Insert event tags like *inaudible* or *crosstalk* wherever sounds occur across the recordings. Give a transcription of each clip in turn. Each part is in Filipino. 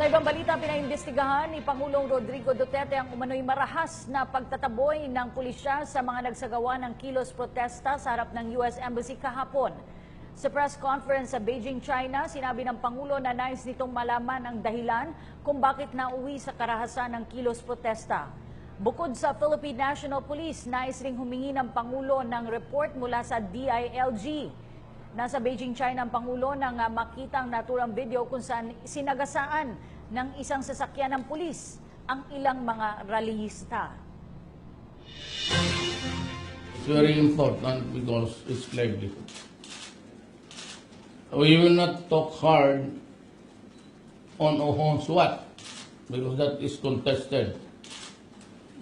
Sa ibang balita, pinaimbestigahan ni Pangulong Rodrigo Duterte ang umano'y marahas na pagtataboy ng pulisya sa mga nagsagawa ng kilos protesta sa harap ng US Embassy kahapon. Sa press conference sa Beijing, China, sinabi ng Pangulo na nais nitong malaman ang dahilan kung bakit nauwi sa karahasan ng kilos protesta. Bukod sa Philippine National Police, nais ring humingi ng Pangulo ng report mula sa DILG. Nasa Beijing, China ang Pangulo nang ah, makita ang naturang video kung saan sinagasaan ng isang sasakyan ng pulis ang ilang mga rallyista. It's very important because it's livelihood. We will not talk hard on who's what because that is contested.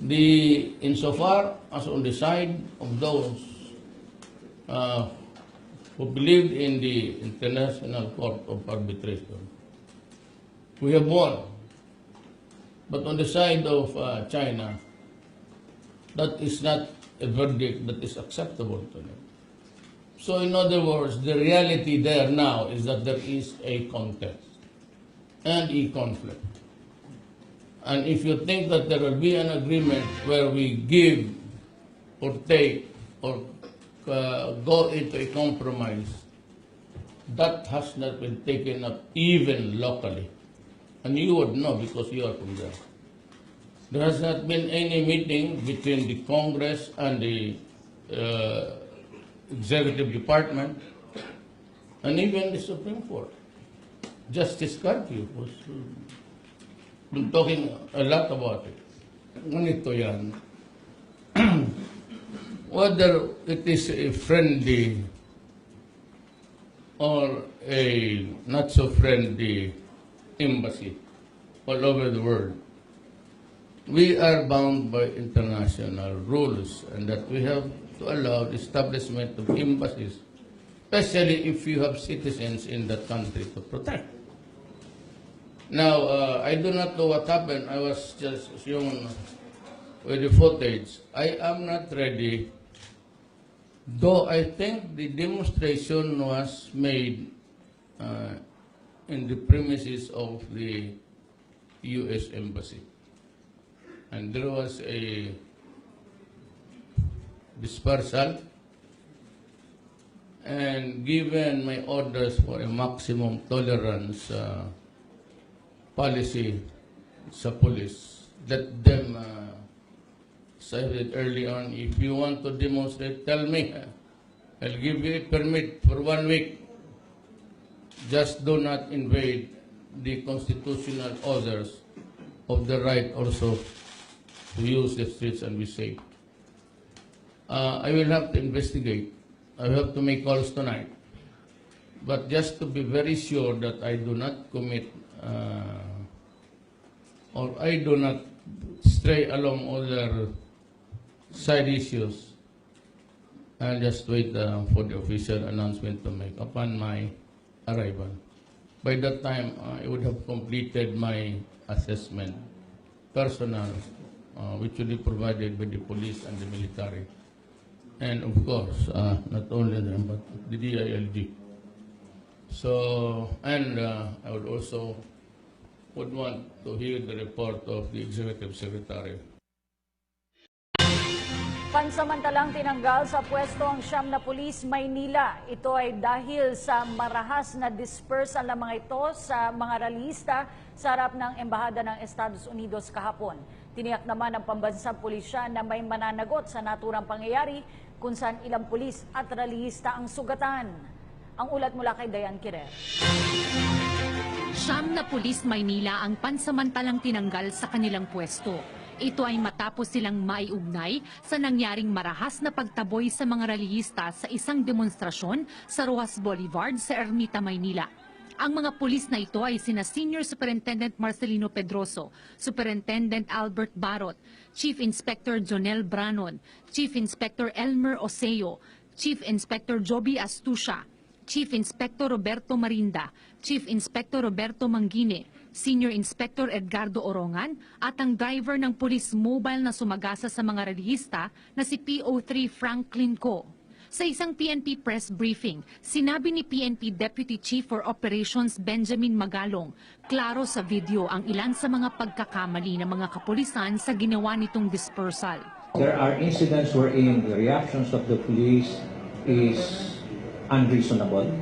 The insofar as on the side of those uh, who believed in the International Court of Arbitration, we have won. But on the side of uh, China, that is not a verdict that is acceptable to them. So in other words, the reality there now is that there is a contest and a conflict. And if you think that there will be an agreement where we give or take or uh, go into a compromise, that has not been taken up even locally. And you would know because you are from there. There has not been any meeting between the Congress and the uh, Executive Department and even the Supreme Court. Justice Carpio was uh, been talking a lot about it. Ngunito yan, *clears throat* whether it is a friendly or a not so friendly embassy all over the world, we are bound by international rules and that we have to allow the establishment of embassies, especially if you have citizens in that country to protect. Now, uh, I do not know what happened. I was just shown with the footage. I am not ready, though I think the demonstration was made uh, in the premises of the U.S. Embassy and there was a dispersal and given my orders for a maximum tolerance uh, policy sa police. Let them uh, it early on. If you want to demonstrate tell me. I'll give you a permit for one week. Just do not invade the constitutional orders of the right also to use the streets and be safe. Uh, I will have to investigate. I will have to make calls tonight. But just to be very sure that I do not commit uh, or I do not stray along other side issues, I'll just wait uh, for the official announcement to make upon my arrival. By that time, I would have completed my assessment, personal, uh, which will be provided by the police and the military. And of course, uh, not only them, but the DILG. So, and uh, I would also would want to hear the report of the Executive Secretary. Pansamantalang tinanggal sa pwesto ang siyam na pulis Maynila. Ito ay dahil sa marahas na dispersal ng mga ito sa mga ralista sa harap ng Embahada ng Estados Unidos kahapon. Tiniyak naman ng pambansang pulisya na may mananagot sa naturang pangyayari kung saan ilang pulis at ralista ang sugatan. Ang ulat mula kay Dayan Kirer. Siyam na pulis Maynila ang pansamantalang tinanggal sa kanilang pwesto. Ito ay matapos silang maiugnay sa nangyaring marahas na pagtaboy sa mga rallyista sa isang demonstrasyon sa Rojas Boulevard sa Ermita, Maynila. Ang mga pulis na ito ay sina Senior Superintendent Marcelino Pedroso, Superintendent Albert Barot, Chief Inspector Jonel Branon, Chief Inspector Elmer Oseo, Chief Inspector Joby Astucia, Chief Inspector Roberto Marinda, Chief Inspector Roberto Mangine, Senior Inspector Edgardo Orongan at ang driver ng police mobile na sumagasa sa mga relihista na si PO3 Franklin Co. Sa isang PNP press briefing, sinabi ni PNP Deputy Chief for Operations Benjamin Magalong, klaro sa video ang ilan sa mga pagkakamali ng mga kapulisan sa ginawa nitong dispersal. There are incidents wherein the reactions of the police is unreasonable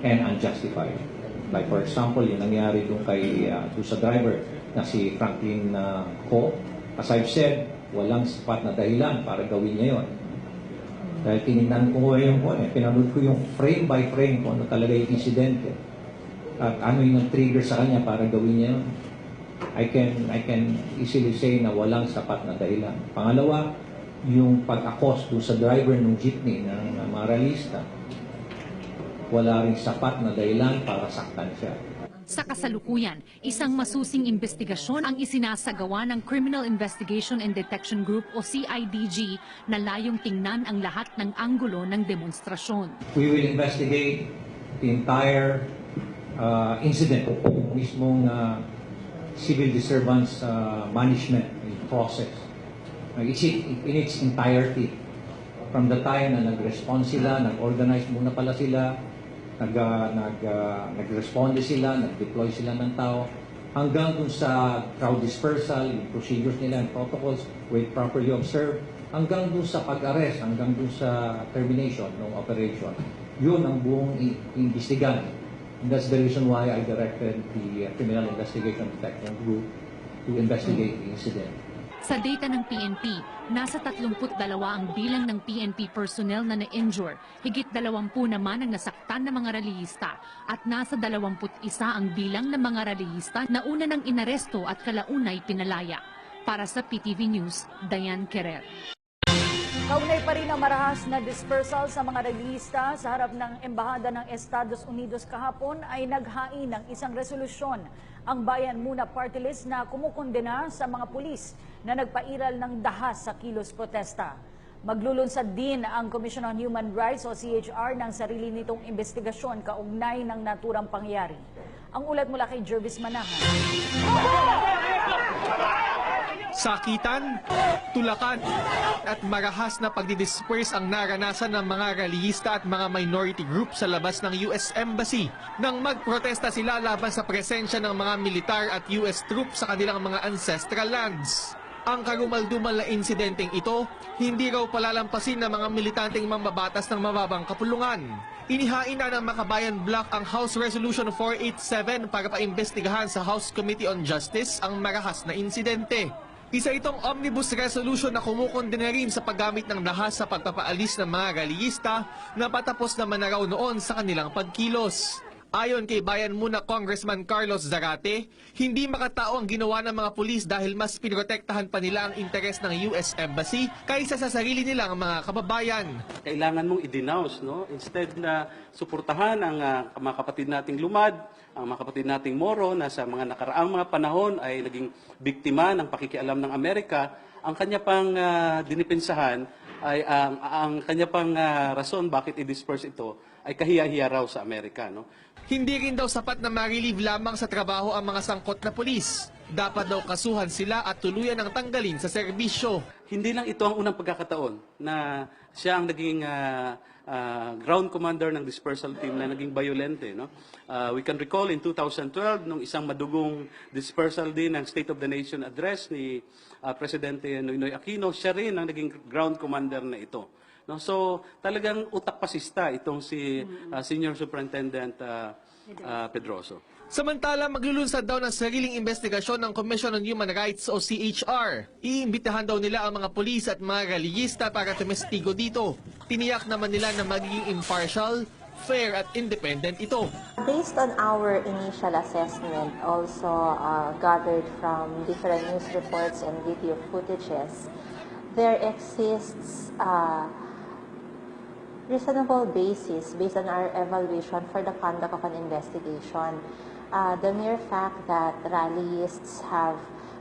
and unjustified. Like for example, yung nangyari doon kay uh, sa driver na si Franklin uh, Ho. As I've said, walang sapat na dahilan para gawin niya yon. Dahil tinignan ko yung ko, eh, pinanood ko yung frame by frame kung ano talaga yung insidente. At ano yung trigger sa kanya para gawin niya yun. I can I can easily say na walang sapat na dahilan. Pangalawa, yung pag-akos doon sa driver ng jeepney ng mga realista, wala rin sapat na dahilan para saktan siya. Sa kasalukuyan, isang masusing investigasyon ang isinasagawa ng Criminal Investigation and Detection Group o CIDG na layong tingnan ang lahat ng anggulo ng demonstrasyon. We will investigate the entire uh, incident, mismong uh, civil disturbance uh, management process. Uh, in its entirety. From the time na nag-respond sila, nag-organize muna pala sila, nag, uh, nag, uh, nag-responde sila, nag-deploy sila ng tao, hanggang dun sa crowd dispersal, yung procedures nila and protocols with properly observed, hanggang dun sa pag-arrest, hanggang dun sa termination ng operation. Yun ang buong i- imbestigan. And that's the reason why I directed the uh, Criminal Investigation Detection Group to investigate the incident. Sa data ng PNP, nasa 32 ang bilang ng PNP personnel na na-injure, higit 20 naman ang nasaktan ng mga rallyista at nasa 21 ang bilang ng mga rallyista na una ng inaresto at kalaunay pinalaya. Para sa PTV News, Diane Querer. Kaugnay pa rin ang marahas na dispersal sa mga relista sa harap ng Embahada ng Estados Unidos kahapon ay naghain ng isang resolusyon ang Bayan Muna Party List na kumukondena sa mga pulis na nagpairal ng dahas sa kilos protesta. Maglulunsad din ang Commission on Human Rights o CHR ng sarili nitong investigasyon kaugnay ng naturang pangyayari. Ang ulat mula kay Jervis Manahan. *laughs* Sakitan, tulakan, at marahas na pagdidisperse ang naranasan ng mga rallyista at mga minority group sa labas ng US Embassy nang magprotesta sila laban sa presensya ng mga militar at US troops sa kanilang mga ancestral lands. Ang karumaldumal na insidenteng ito, hindi raw palalampasin ng mga militanteng mambabatas ng mababang kapulungan. Inihain na ng Makabayan Block ang House Resolution 487 para paimbestigahan sa House Committee on Justice ang marahas na insidente. Isa itong omnibus resolution na kumukondena rin sa paggamit ng dahas sa pagpapaalis ng mga galiyista na patapos naman na raw noon sa kanilang pagkilos. Ayon kay Bayan Muna Congressman Carlos Zarate, hindi makatao ang ginawa ng mga pulis dahil mas pinotektahan pa nila ang interes ng US Embassy kaysa sa sarili nilang mga kababayan. kailangan mong i-denounce, no? Instead na suportahan ang ah, mga kapatid nating lumad, ang mga kapatid nating Moro na sa mga nakaraang mga panahon ay naging biktima ng pakikialam ng Amerika, ang kanya pang ah, dinipensahan ay ang ang kanya pang ah, rason bakit i-disperse ito ay kahiya-hiya raw sa Amerika, no? Hindi rin daw sapat na ma-relieve lamang sa trabaho ang mga sangkot na pulis. Dapat daw kasuhan sila at tuluyan ang tanggalin sa serbisyo. Hindi lang ito ang unang pagkakataon na siya ang naging ah, ah, ground commander ng dispersal team na naging violente. No? Ah, we can recall in 2012, nung isang madugong dispersal din ng State of the Nation address ni ah, Presidente Noynoy Aquino, siya rin ang naging ground commander na ito. No? So talagang utak pasista itong si ah, Senior Superintendent ah, ah, Pedroso. Samantala, maglulunsad daw ng sariling investigasyon ng Commission on Human Rights o CHR. Iimbitahan daw nila ang mga pulis at mga reliyista para tumestigo dito. Tiniyak naman nila na magiging impartial, fair at independent ito. Based on our initial assessment, also uh, gathered from different news reports and video footages, there exists uh, reasonable basis based on our evaluation for the conduct of an investigation. Uh, the mere fact that rallyists have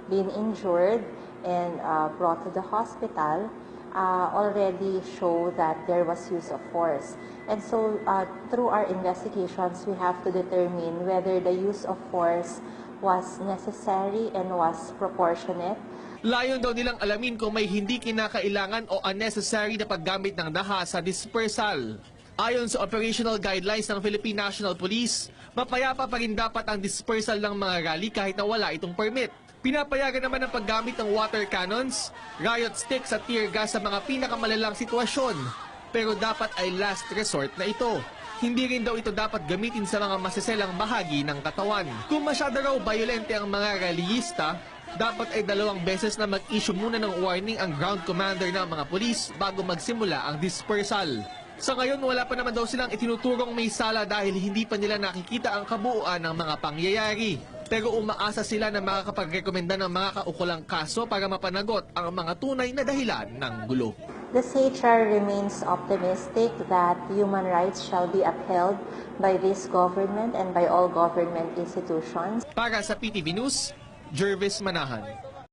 been injured and uh, brought to the hospital uh, already show that there was use of force. And so, uh, through our investigations, we have to determine whether the use of force was necessary and was proportionate. Layon daw nilang alamin kung may hindi kinakailangan o unnecessary na paggamit ng daha sa dispersal. Ayon sa operational guidelines ng Philippine National Police, mapayapa pa rin dapat ang dispersal ng mga rally kahit na wala itong permit. Pinapayagan naman ang paggamit ng water cannons, riot sticks at tear gas sa mga pinakamalalang sitwasyon. Pero dapat ay last resort na ito. Hindi rin daw ito dapat gamitin sa mga masiselang bahagi ng katawan. Kung masyado raw violente ang mga rallyista, dapat ay dalawang beses na mag-issue muna ng warning ang ground commander ng mga polis bago magsimula ang dispersal. Sa ngayon, wala pa naman daw silang itinuturong may sala dahil hindi pa nila nakikita ang kabuuan ng mga pangyayari. Pero umaasa sila na makakapag-rekomenda ng mga kaukulang kaso para mapanagot ang mga tunay na dahilan ng gulo. The CHR remains optimistic that human rights shall be upheld by this government and by all government institutions. Para sa PTV News, Jervis Manahan.